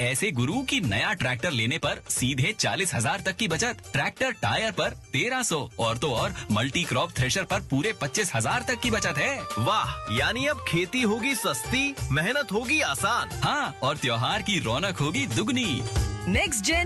ऐसे गुरु की नया ट्रैक्टर लेने पर सीधे चालीस हज़ार तक की बचत। ट्रैक्टर टायर पर तेरह सौ और तो और मल्टी क्रॉप थ्रेशर पर पूरे पच्चीस हज़ार तक की बचत है। वाह यानी अब खेती होगी सस्ती मेहनत होगी आसान। हाँ और त्योहार की रौनक होगी दुगनी।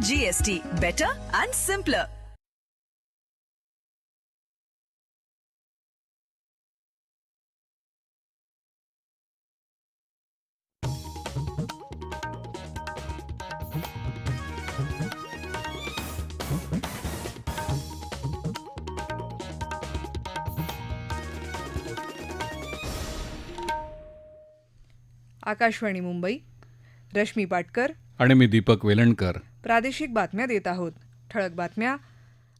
G S T better and simpler. Akashvani Mumbai Rashmi Patkar. आणि मी दीपक वेलणकर. प्रादेशिक बातम्या देत आहोत. ठळक बातम्या.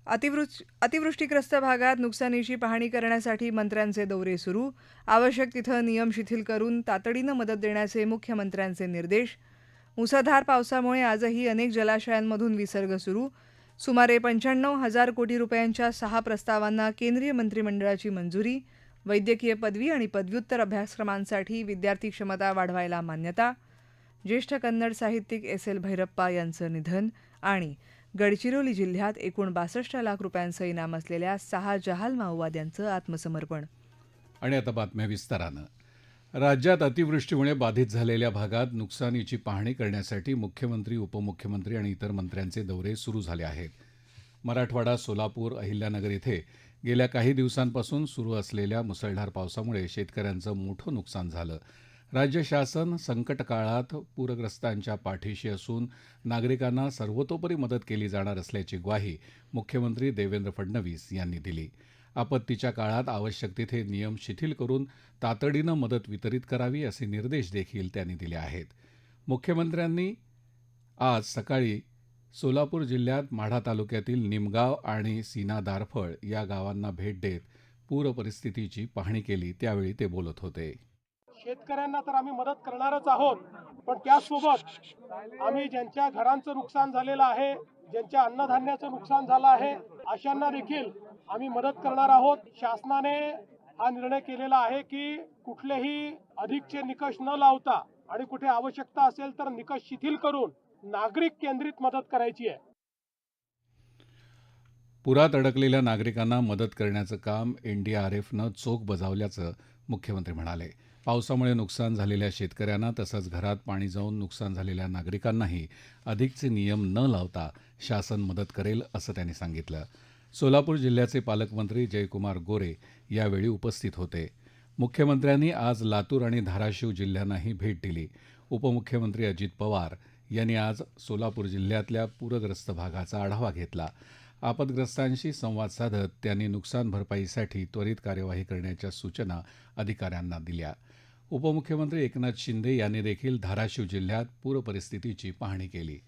अतिवृष्टी अतिवृष्टीग्रस्त भागात नुकसानीची पाहणी करण्यासाठी मंत्र्यांचे दौरे सुरू. आवश्यक तिथं नियम शिथिल करून तातडीनं मदत देण्याचे मुख्यमंत्र्यांचे निर्देश. मुसळधार पावसामुळे आजही अनेक जलाशयांमधून विसर्ग सुरू. सुमारे पंच्याण्णव हजार कोटी रुपयांच्या सहा प्रस्तावांना केंद्रीय मंत्रिमंडळाची मंजुरी. वैद्यकीय पदवी आणि पदव्युत्तर अभ्यासक्रमांसाठी विद्यार्थी क्षमता वाढवायला मान्यता ज्येष्ठ कन्नड साहित्यिक एस एल भैरप्पा यांचं निधन आणि गडचिरोली जिल्ह्यात एकूण बासष्ट लाख रुपयांचं इनाम असलेल्या सहा जहाल माओवाद्यांचं आत्मसमर्पण. आणि आता बातम्या विस्तारानं. राज्यात अतिवृष्टीमुळे बाधित झालेल्या भागात नुकसानीची पाहणी करण्यासाठी मुख्यमंत्री उपमुख्यमंत्री आणि इतर मंत्र्यांचे दौरे सुरू झाले आहेत. मराठवाडा सोलापूर अहिल्यानगर इथे गेल्या काही दिवसांपासून सुरू असलेल्या मुसळधार पावसामुळे शेतकऱ्यांचं मोठं नुकसान झालं. राज्य शासन संकट काळात पूरग्रस्तांच्या पाठीशी असून नागरिकांना सर्वतोपरी मदत केली जाणार असल्याची ग्वाही मुख्यमंत्री देवेंद्र फडणवीस यांनी दिली. आपत्तीच्या काळात आवश्यक तिथे नियम शिथिल करून तातडीनं मदत वितरित करावी असे निर्देश देखील त्यांनी दिले आहेत. मुख्यमंत्र्यांनी आज सकाळी सोलापूर जिल्ह्यात माढा तालुक्यातील निमगाव आणि सीना दारफळ या गावांना भेट देत पूर परिस्थितीची पाहणी केली त्यावेळी ते बोलत होते. शेतकऱ्यांना तर आम्ही मदत करणारच आहोत पण त्याचसोबत आम्ही ज्यांच्या घरांचं नुकसान झालेलं आहे ज्यांच्या अन्नधान्याचं नुकसान झालं आहे अशांना देखील आम्ही मदत करणार आहोत. शासनाने हा निर्णय केलेला आहे की कुठलेही अधिकचे निकष न लावता आणि कुठे आवश्यकता असेल तर निकष शिथिल करून नागरिक केंद्रित मदत करायची आहे. पुरात अडकलेल्या नागरिकांना मदत करण्याचं काम एनडीआरएफनं चोख बजावल्याचं मुख्यमंत्री म्हणाले. पावसामुळे नुकसान झालेल्या शेतकऱ्यांना तसंच घरात पाणी जाऊन नुकसान झालेल्या नागरिकांनाही अधिकचे नियम न लावता शासन मदत करेल असं त्यांनी सांगितलं. सोलापूर जिल्ह्याचे पालकमंत्री जयकुमार गोरे यावेळी उपस्थित होते. मुख्यमंत्र्यांनी आज लातूर आणि धाराशिव जिल्ह्यांनाही भेट दिली. उपमुख्यमंत्री अजित पवार यांनी आज सोलापूर जिल्ह्यातल्या पूरग्रस्त भागाचा आढावा घेतला. आपदग्रस्तांशी संवाद साधत त्यांनी नुकसान भरपाईसाठी त्वरित कार्यवाही करण्याच्या सूचना अधिकाऱ्यांना दिल्या. उपमुख्यमंत्री एकनाथ शिंदे यांनी देखील धाराशिव जिल्ह्यात पूर परिस्थितीची पाहणी केली.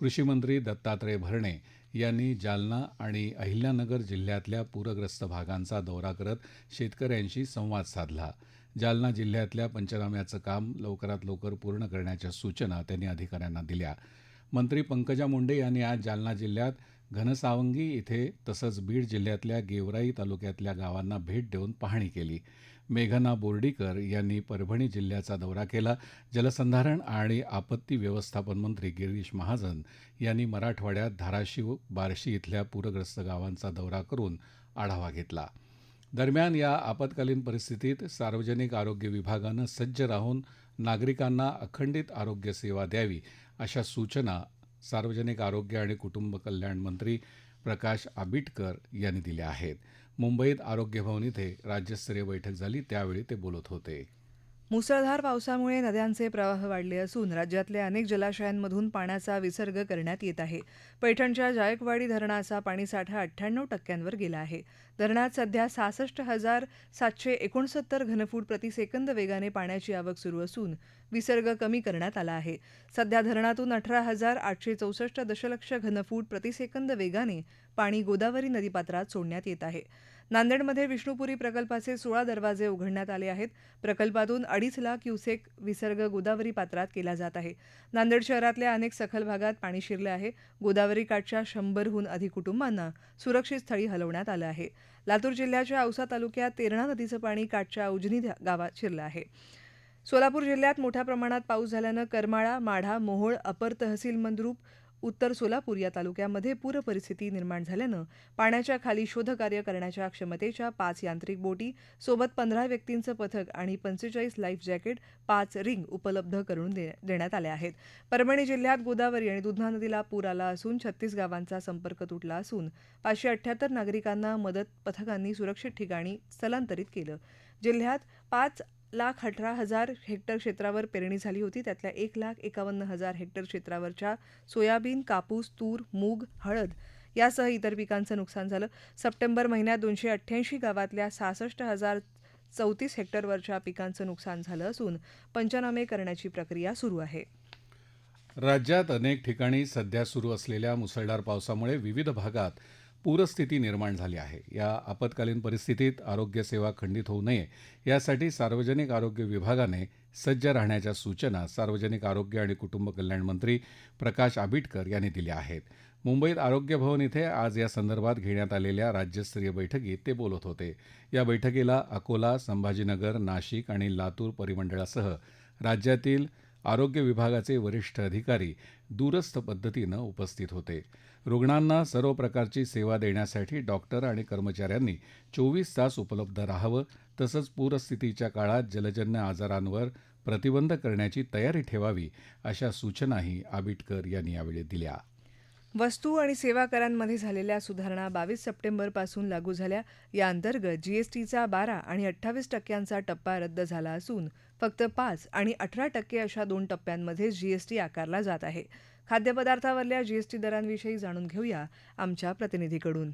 कृषीमंत्री दत्तात्रय भरणे यांनी जालना आणि अहिल्यानगर जिल्ह्यातल्या पूरग्रस्त भागांचा दौरा करत शेतकऱ्यांशी संवाद साधला. जालना जिल्ह्यातल्या पंचनाम्याचं काम लवकरात लवकर पूर्ण करण्याच्या सूचना त्यांनी अधिकाऱ्यांना दिल्या. मंत्री पंकजा मुंडे यांनी आज जालना जिल्ह्यात घनसावंगी इथे तसंच बीड जिल्ह्यातल्या गेवराई तालुक्यातल्या गावांना भेट देऊन पाहणी केली. मेघना बोर्डीकर यांनी परभणी जिल्ह्याचा दौरा केला. जलसंधारण आणि आपत्ती व्यवस्थापन मंत्री गिरीश महाजन यांनी मराठवाड्यात धाराशिव बार्शी इथल्या पूरग्रस्त गावांचा दौरा करून आढावा घेतला. दरम्यान या आपत्कालीन परिस्थितीत सार्वजनिक आरोग्य विभागानं सज्ज राहून नागरिकांना अखंडित आरोग्य सेवा द्यावी अशा सूचना सार्वजनिक आरोग्य आणि कुटुंब कल्याण मंत्री प्रकाश आबिटकर यांनी दिल्या आहेत. मुंबईत आरोग्य भवन इथे राज्यस्तरीय बैठक झाली त्यावेळी ते बोलत होते. मुसळधार पावसामुळे नद्यांचे प्रवाह वाढले असून राज्यातल्या अनेक जलाशयांमधून पाण्याचा विसर्ग करण्यात येत आहे. पैठणच्या जायकवाडी धरणाचा पाणीसाठा अठ्ठ्याण्णव टक्क्यांवर गेला आहे. धरणात सध्या सहासष्ट हजार सातशे एकोणसत्तर घनफूट प्रतिसेकंद वेगाने पाण्याची आवक सुरू असून विसर्ग कमी करण्यात आला आहे. सध्या धरणातून अठरा हजार आठशे चौसष्ट दशलक्ष घनफूट प्रतिसेकंद वेगाने पाणी गोदावरी नदीपात्रात सोडण्यात येत आहे. नांदेडमध्ये विष्णुपुरी प्रकल्पाचे सोळा दरवाजे उघडण्यात आले आहेत. प्रकल्पातून अडीच लाख क्युसेक विसर्ग गोदावरी पात्रात केला जात आहे. नांदेड शहरातल्या अनेक सखल भागात पाणी शिरले आहे. गोदावरी काठच्या शंभरहून अधिक कुटुंबांना सुरक्षित स्थळी हलवण्यात आलं आहे. लातूर जिल्ह्याच्या औसा तालुक्यात तेरणा नदीचं पाणी काठच्या उजनी गावात शिरलं आहे. सोलापूर जिल्ह्यात मोठ्या प्रमाणात पाऊस झाल्यानं करमाळा माढा मोहोळ अपर तहसील मंद्रूप उत्तर सोलापूर या तालुक्यामध्ये पूरपरिस्थिती निर्माण झाल्यानं पाण्याच्या खाली शोधकार्य करण्याच्या क्षमतेच्या पाच यांत्रिक बोटी सोबत पंधरा व्यक्तींचं पथक आणि पंचेचाळीस लाईफ जॅकेट पाच रिंग उपलब्ध करून दे- देण्यात आले आहेत. परभणी जिल्ह्यात गोदावरी आणि दुधना नदीला पूर आला असून छत्तीस गावांचा संपर्क तुटला असून पाचशे अठ्ठ्याहत्तर नागरिकांना मदत पथकांनी सुरक्षित ठिकाणी स्थलांतरित केलं. जिल्ह्यात पाच लाख अठरा हजार हेक्टर क्षेत्रावर पेरणी झाली होती. त्यातल्या एक लाख एकावन्न हजार हेक्टर क्षेत्रावरच्या सोयाबीन कापूस तूर मूग हळद यासह इतर पिकांचं नुकसान झालं. सप्टेंबर महिन्यात दोनशे अठ्ठ्याऐंशी गावातल्या सहासष्ट हजार चौतीस हेक्टरवरच्या पिकांचं नुकसान झालं असून पंचनामे करण्याची प्रक्रिया सुरू आहे. राज्यात अनेक ठिकाणी सध्या सुरू असलेल्या मुसळधार पावसामुळे विविध भागात पूरस्थिती निर्माण झाली आहे. या आपत्कालीन परिस्थितीत आरोग्यसेवा खंडित होऊ नये. यासाठी सार्वजनिक आरोग्य विभागाने सज्ज राहण्याच्या सूचना सार्वजनिक आरोग्य आणि कुटुंब कल्याण मंत्री प्रकाश आबिटकर यांनी दिल्या आहेत. मुंबईत आरोग्य भवन इथे आज या संदर्भात घेण्यात आलेल्या राज्यस्तरीय बैठकीत ते बोलत होते. या बैठकीला अकोला संभाजीनगर नाशिक आणि लातूर परिमंडळासह राज्यातील आरोग्य विभागाचे वरिष्ठ अधिकारी दूरस्थ पद्धतीनं उपस्थित होते. रुग्णांना सर्व प्रकारची सेवा देण्यासाठी डॉक्टर आणि कर्मचाऱ्यांनी चोवीस तास उपलब्ध राहावं तसंच पूरस्थितीच्या काळात जलजन्य आजारांवर प्रतिबंध करण्याची तयारी ठेवावी अशा सूचनाही आबिटकर यांनी यावेळी दिल्या. वस्तू आणि सेवा करांमध्ये झालेल्या सुधारणा बावीस सप्टेंबरपासून लागू झाल्या. या अंतर्गत जीएसटीचा बारा आणि अठ्ठावीस टक्क्यांचा टप्पा रद्द झाला असून फक्त पाच आणि अठरा टक्के अशा दोन टप्प्यांमध्ये जीएसटी आकारला जात आहे. खाद्यपदार्थावरल्या जीएसटी दरांविषयी जाणून घेऊया आमच्या प्रतिनिधीकडून.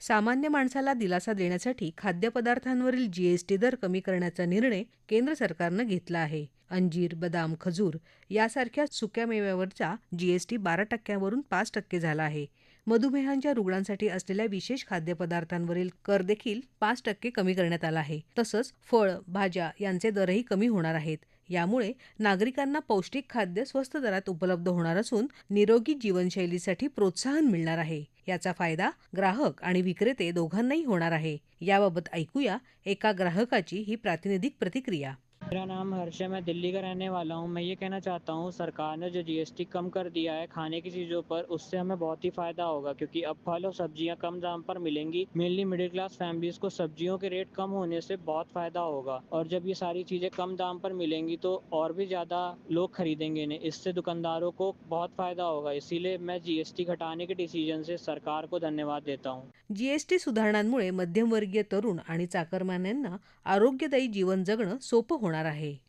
सामान्य माणसाला दिलासा देण्यासाठी खाद्यपदार्थांवरील जीएसटी दर कमी करण्याचा निर्णय केंद्र सरकारनं घेतला आहे. अंजीर बदाम खजूर यासारख्या सुक्या मेव्यावरचा जीएसटी बारा टक्क्यावरून पाच टक्के झाला आहे. मधुमेहांच्या रुग्णांसाठी असलेल्या विशेष खाद्यपदार्थांवरील कर देखील पाच टक्के कमी करण्यात आला आहे. तसंच फळ भाज्या यांचे दरही कमी होणार आहेत. यामुळे नागरिकांना पौष्टिक खाद्य स्वस्त दरात उपलब्ध होणार असून निरोगी जीवनशैलीसाठी प्रोत्साहन मिळणार आहे. याचा फायदा ग्राहक आणि विक्रेते दोघांनाही होणार आहे. याबाबत ऐकूया एका ग्राहकाची ही प्रातिनिधिक प्रतिक्रिया. मेरा नाम हर्ष है, मैं दिल्ली का रहने वाला हूँ। मैं ये कहना चाहता हूँ, सरकार ने जो जीएसटी कम कर दिया है खाने की चीज़ों पर, उससे हमें बहुत ही फ़ायदा होगा, क्योंकि अब फल और सब्ज़ियाँ कम दाम पर मिलेंगी। मेनली मिडिल क्लास फैमिलीज़ को सब्जियों के रेट कम होने से बहुत फ़ायदा होगा। और जब ये सारी चीज़ें कम दाम पर मिलेंगी तो और भी ज़्यादा लोग खरीदेंगे इन्हें। इससे दुकानदारों को बहुत फ़ायदा होगा, इसीलिए मैं जीएसटी घटाने के डिसीज़न से सरकार को धन्यवाद देता हूँ। जीएसटी सुधारणांमुळे मध्यमवर्गीय तरुण आणि चाकरमान्यांना आरोग्यदायी जीवन जगणं सोपं होणार आहे.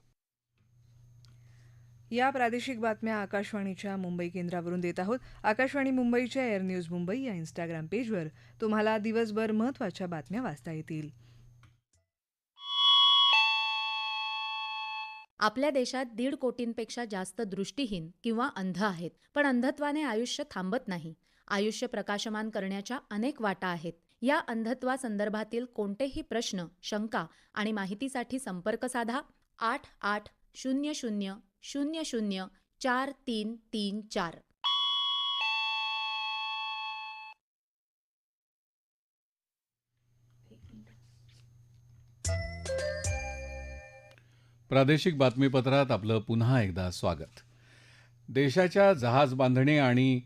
या प्रादेशिक बातम्या आकाशवाणीच्या मुंबई केंद्रावरून देत आहोत. आकाशवाणी मुंबईच्या एअर न्यूज मुंबई या इंस्टाग्राम पेजवर. तुम्हाला दिवसभर महत्त्वाच्या बातम्या वाचता येतील. आपल्या देशात दीड कोटींपेक्षा जास्त दृष्टीहीन किंवा अंध आहेत पण अंधत्वाने आयुष्य थांबत नाही. आयुष्य प्रकाशमान करण्याच्या अनेक वाटा आहेत. या अंधत्वासंदर्भातील कोणतेही प्रश्न शंका आणि माहितीसाठी संपर्क साधा. आठ आठ शून्य शून्य शून्य शून्य चार तीन तीन चार. प्रादेशिक बातमीपत्रात आपलं पुन्हा एकदा स्वागत. देशाच्या जहाज बांधणी आणि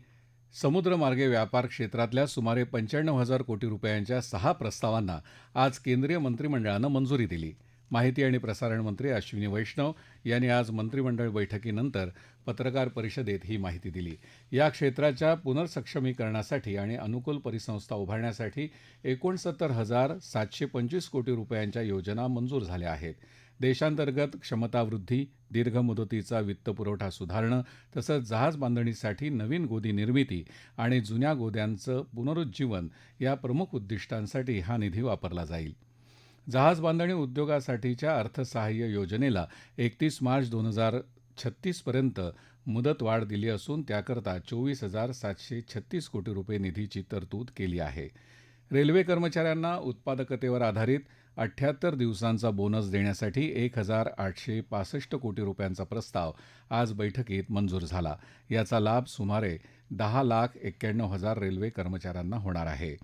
समुद्रमार्गे व्यापार क्षेत्रातल्या सुमारे पंच्याण्णव हजार कोटी रुपयांच्या सहा प्रस्तावांना आज केंद्रीय मंत्रिमंडळानं मंजुरी दिली. माहिती आणि प्रसारण मंत्री अश्विनी वैष्णव यांनी आज मंत्रिमंडळ बैठकीनंतर पत्रकार परिषदेत ही माहिती दिली. या क्षेत्राच्या पुनर्सक्षमीकरणासाठी आणि अनुकूल परिसंस्था उभारण्यासाठी एकोणसत्तर हजार सातशे पंचवीस कोटी रुपयांच्या योजना मंजूर झाल्या आहेत. देशांतर्गत क्षमतावृद्धी दीर्घ मुदतीचा वित्तपुरवठा सुधारणं तसंच जहाज बांधणीसाठी नवीन गोदी निर्मिती आणि जुन्या गोद्यांचं पुनरुज्जीवन या प्रमुख उद्दिष्टांसाठी हा निधी वापरला जाईल. जहाज बांधणी उद्योगासाठीच्या अर्थसहाय्य योजनेला एकतीस मार्च दोन हजार छत्तीसपर्यंत मुदतवाढ दिली असून त्याकरता चोवीस हजार सातशे छत्तीस कोटी रुपये निधीची तरतूद केली आहे. रेल्वे कर्मचाऱ्यांना उत्पादकतेवर आधारित अठ्ठ्याहत्तर दिवसांचा बोनस देण्यासाठी एक हजार आठशे पासष्ट कोटी रुपयांचा प्रस्ताव आज बैठकीत मंजूर झाला. याचा लाभ सुमारे दहा लाख एक्क्याण्णव हजार रेल्वे कर्मचाऱ्यांना होणार आहे.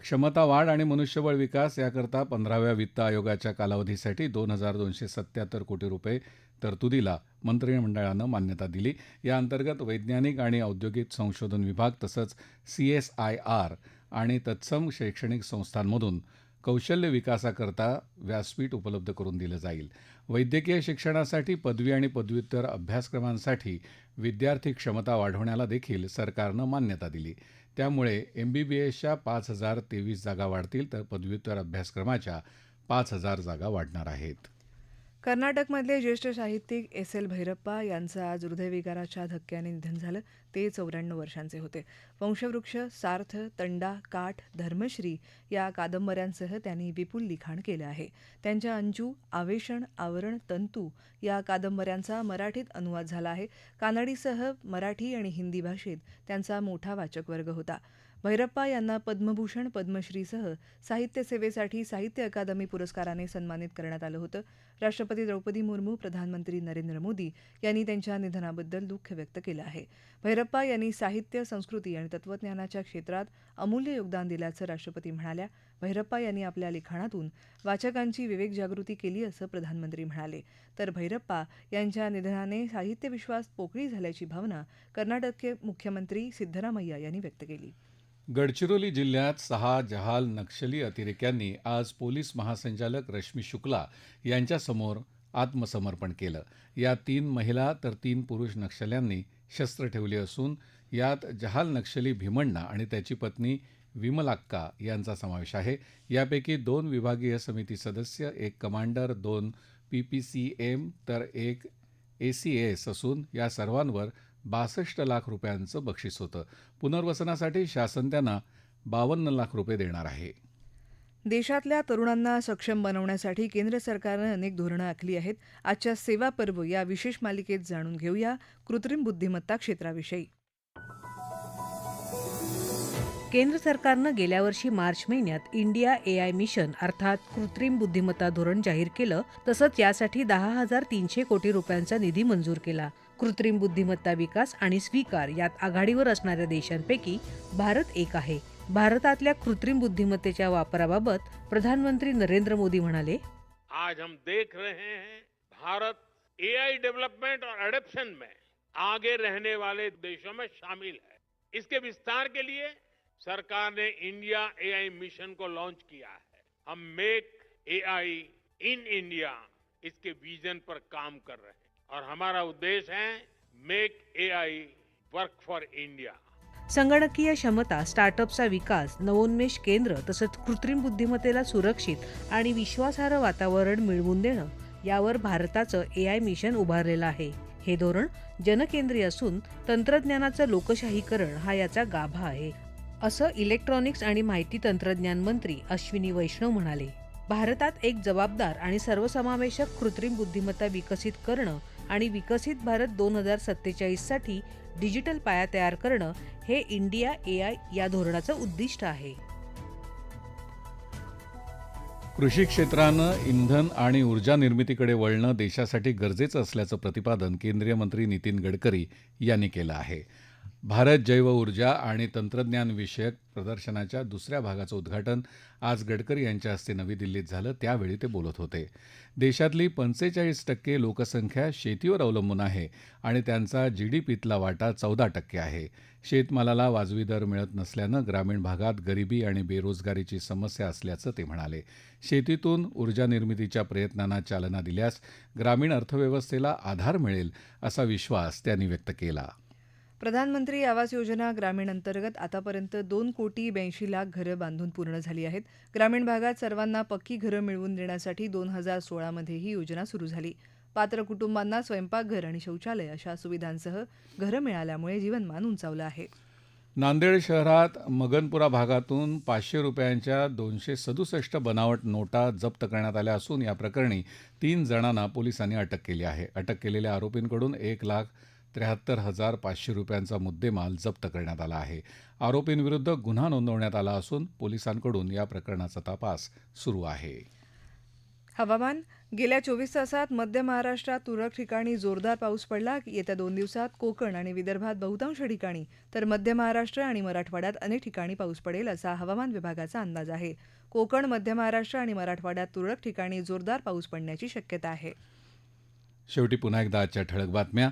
क्षमता वाढ आणि मनुष्यबळ विकास याकरता पंधराव्या वित्त आयोगाच्या कालावधीसाठी दोन हजार दोनशे सत्याहत्तर कोटी रुपये तरतुदीला मंत्रिमंडळानं मान्यता दिली. या अंतर्गत वैज्ञानिक आणि औद्योगिक संशोधन विभाग तसंच सी एस आय आर आणि तत्सम शैक्षणिक संस्थांमधून कौशल्य विकासाकरता व्यासपीठ उपलब्ध करून दिलं जाईल. वैद्यकीय शिक्षणासाठी पदवी आणि पदव्युत्तर अभ्यासक्रमांसाठी विद्यार्थी क्षमता वाढवण्याला देखील सरकारनं मान्यता दिली. त्यामुळे एम बी बी एसच्या पाच हजार तेवीस जागा वाढतील तर पदव्युत्तर अभ्यासक्रमाच्या पाच हजार जागा वाढणार आहेत. कर्नाटकमधले ज्येष्ठ साहित्यिक एस एल भैरप्पा यांचं आज हृदयविकाराच्या धक्क्याने निधन झालं. ते चौऱ्याण्णव वर्षांचे होते. वंशवृक्ष सार्थ तंडा काठ धर्मश्री या कादंबऱ्यांसह त्यांनी विपुल लिखाण केलं आहे. त्यांच्या अंजू आवेषण आवरण तंतू या कादंबऱ्यांचा मराठीत अनुवाद झाला आहे. कानडीसह मराठी आणि हिंदी भाषेत त्यांचा मोठा वाचक वर्ग होता. भैरप्पा यांना पद्मभूषण पद्मश्रीसह साहित्य सेवेसाठी साहित्य अकादमी पुरस्काराने सन्मानित करण्यात आलं होतं. राष्ट्रपती द्रौपदी मुर्मू प्रधानमंत्री नरेंद्र मोदी यांनी त्यांच्या निधनाबद्दल दुःख व्यक्त केलं आहे. भैरप्पा यांनी साहित्य संस्कृती आणि तत्वज्ञानाच्या क्षेत्रात अमूल्य योगदान दिल्याचं राष्ट्रपती म्हणाल्या. भैरप्पा यांनी आपल्या लिखाणातून वाचकांची विवेक जागृती केली असं प्रधानमंत्री म्हणाले. तर भैरप्पा यांच्या निधनाने साहित्य विश्वास पोकळी झाल्याची भावना कर्नाटकचे मुख्यमंत्री सिद्धरामय्या यांनी व्यक्त केली. गडचिरोली जिल्ह्यात सहा जहाल नक्षली अतिरेक्यांनी आज पोलीस महासंचालक रश्मी शुक्ला यांच्यासमोर आत्मसमर्पण केलं. या तीन महिला तर तीन पुरुष नक्षल्यांनी शस्त्र ठेवली असून यात जहाल नक्षली भीमण्णा आणि त्याची पत्नी विमलाक्का यांचा समावेश आहे. यापैकी दोन विभागीय समिती सदस्य एक कमांडर दोन पी पी सी एम तर एक ए सी एस असून या सर्वांवर बासष्ट लाख रुपयांचं बक्षीस होतं. पुनर्वसनासाठी शासन त्यांना बावन्न लाख रुपये देणार आहे. देशातल्या तरुणांना सक्षम बनवण्यासाठी केंद्र सरकारनं अनेक धोरणं आखली आहेत. आजच्या सेवा पर्व या विशेष मालिकेत जाणून घेऊया कृत्रिम बुद्धिमत्ता क्षेत्राविषयी. केंद्र सरकारनं गेल्या वर्षी मार्च महिन्यात इंडिया एआय मिशन अर्थात कृत्रिम बुद्धिमत्ता धोरण जाहीर केलं. तसंच यासाठी दहा हजार तीनशे कोटी रुपयांचा निधी मंजूर केला. कृत्रिम बुद्धिमत्ता विकास आणि स्वीकार यात आघाडीवर असणाऱ्या देशांपैकी भारत एक आहे. भारतातल्या कृत्रिम बुद्धिमत्तेच्या वापराबाबत प्रधानमंत्री नरेंद्र मोदी म्हणाले, आज हम देख रहे हैं भारत एआई डेवलपमेंट और एडप्शन में आगे रहने वाले देशों में शामिल है। इसके विस्तार के लिए सरकार ने इंडिया एआई मिशन को लॉन्च किया है। हम मेक एआई इन इंडिया इसके विजन पर काम कर रहे हैं। और हमारा उद्देश्य है make AI work for India संगणकीय क्षमता स्टार्टअपचा विकास नवोन्मेष केंद्र तसंच कृत्रिम बुद्धिमत्तेला सुरक्षित आणि विश्वासार्ह वातावरण मिळवून देणं यावर भारताचं ए आय मिशन उभारलेलं आहे. हे धोरण जनकेंद्रीय असून तंत्रज्ञानाचं लोकशाहीकरण हा याचा गाभा आहे असं इलेक्ट्रॉनिक्स आणि माहिती तंत्रज्ञान मंत्री अश्विनी वैष्णव म्हणाले. भारतात एक जबाबदार आणि सर्वसमावेशक कृत्रिम बुद्धिमत्ता विकसित करणं आणि विकसित भारत दोन हजार सत्तेचाळीससाठी डिजिटल पाया तयार करणं हे इंडिया ए आय या धोरणाचं उद्दिष्ट आहे. कृषी क्षेत्रानं इंधन आणि ऊर्जा निर्मितीकडे वळणं देशासाठी गरजेचं असल्याचं प्रतिपादन केंद्रीय मंत्री नितीन गडकरी यांनी केलं आहे. भारत जैव ऊर्जा आणि तंत्रज्ञान विषयक प्रदर्शनाच्या दुसऱ्या भागाचं उद्घाटन आज गडकरी यांच्या हस्ते नवी दिल्लीत झालं. त्यावेळी ते बोलत होते. देशातली पंचेचाळीस टक्के लोकसंख्या शेतीवर अवलंबून आहे आणि त्यांचा जी डी पीतला वाटा चौदा टक्के आहे. शेतमालाला वाजवी दर मिळत नसल्यानं ग्रामीण भागात गरिबी आणि बेरोजगारीची समस्या असल्याचं ते म्हणाले. शेतीतून ऊर्जा निर्मितीच्या प्रयत्नांना चालना दिल्यास ग्रामीण अर्थव्यवस्थेला आधार मिळेल असा विश्वास त्यांनी व्यक्त केला. प्रधानमंत्री आवास योजना ग्रामीण अंतर्गत आतापर्यंत दोन कोटी ब्याऐंशी लाख घरं बांधून पूर्ण झाली आहेत. ग्रामीण भागात सर्वांना पक्की घरं मिळवून देण्यासाठी दोन हजार सोळामध्ये ही योजना सुरू झाली. पात्र कुटुंबांना स्वयंपाकघर आणि शौचालय अशा सुविधांसह घरं मिळाल्यामुळे जीवनमान उंचावलं आहे. नांदेड शहरात मगनपुरा भागातून पाचशे रुपयांच्या दोनशे सदुसष्ट बनावट नोटा जप्त करण्यात आल्या असून या प्रकरणी तीन जणांना पोलिसांनी अटक केली आहे. अटक केलेल्या आरोपींकडून एक लाख त्र्याहत्तर हजार पाचशे रुपयांचा मुद्देमाल जप्त करण्यात आला आहे. आरोपींविरुद्ध गुन्हा नोंदवण्यात आला असून पोलिसांकडून या प्रकरणाचा तपास सुरू आहे. हवामान गेल्या चोवीस तासात मध्य महाराष्ट्रात तुरळक ठिकाणी जोरदार पाऊस पडला. येत्या दोन दिवसात कोकण आणि विदर्भात बहुतांश ठिकाणी तर मध्य महाराष्ट्र आणि मराठवाड्यात अनेक ठिकाणी पाऊस पडेल असा हवामान विभागाचा अंदाज आहे. कोकण मध्य महाराष्ट्र आणि मराठवाड्यात तुरळक ठिकाणी जोरदार पाऊस पडण्याची शक्यता आहे. शेवटी पुन्हा एकदा आजच्या ठळक बातम्या.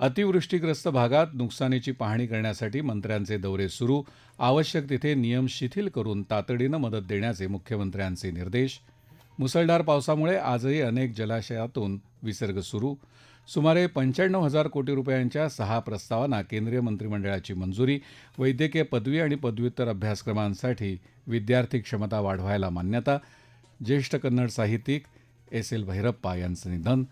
अतिवृष्टीग्रस्त भागात नुकसानीची पाहणी करण्यासाठी मंत्र्यांचे दौरे सुरू. आवश्यक तिथे नियम शिथिल करून तातडीनं मदत देण्याचे मुख्यमंत्र्यांचे निर्देश. मुसळधार पावसामुळे आजही अनेक जलाशयातून विसर्ग सुरू. सुमारे पंच्याण्णव हजार कोटी रुपयांच्या सहा प्रस्तावांना केंद्रीय मंत्रिमंडळाची मंजुरी. वैद्यकीय पदवी आणि पदव्युत्तर अभ्यासक्रमांसाठी विद्यार्थी क्षमता वाढवायला मान्यता. ज्येष्ठ कन्नड साहित्यिक एस एल भैरप्पा यांचं निधन.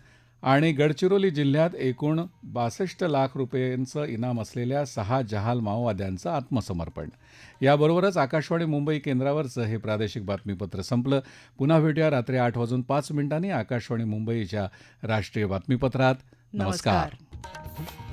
आणि गडचिरोली जिल्ह्यात एकूण बासष्ट लाख रुपयांचं इनाम असलेल्या सहा जहाल माओवाद्यांचं आत्मसमर्पण. याबरोबरच आकाशवाणी मुंबई केंद्रावरचं हे प्रादेशिक बातमीपत्र संपलं. पुन्हा भेटूया रात्री आठ वाजून पाच मिनिटांनी आकाशवाणी मुंबईच्या राष्ट्रीय बातमीपत्रात. नमस्कार. नमस्कार.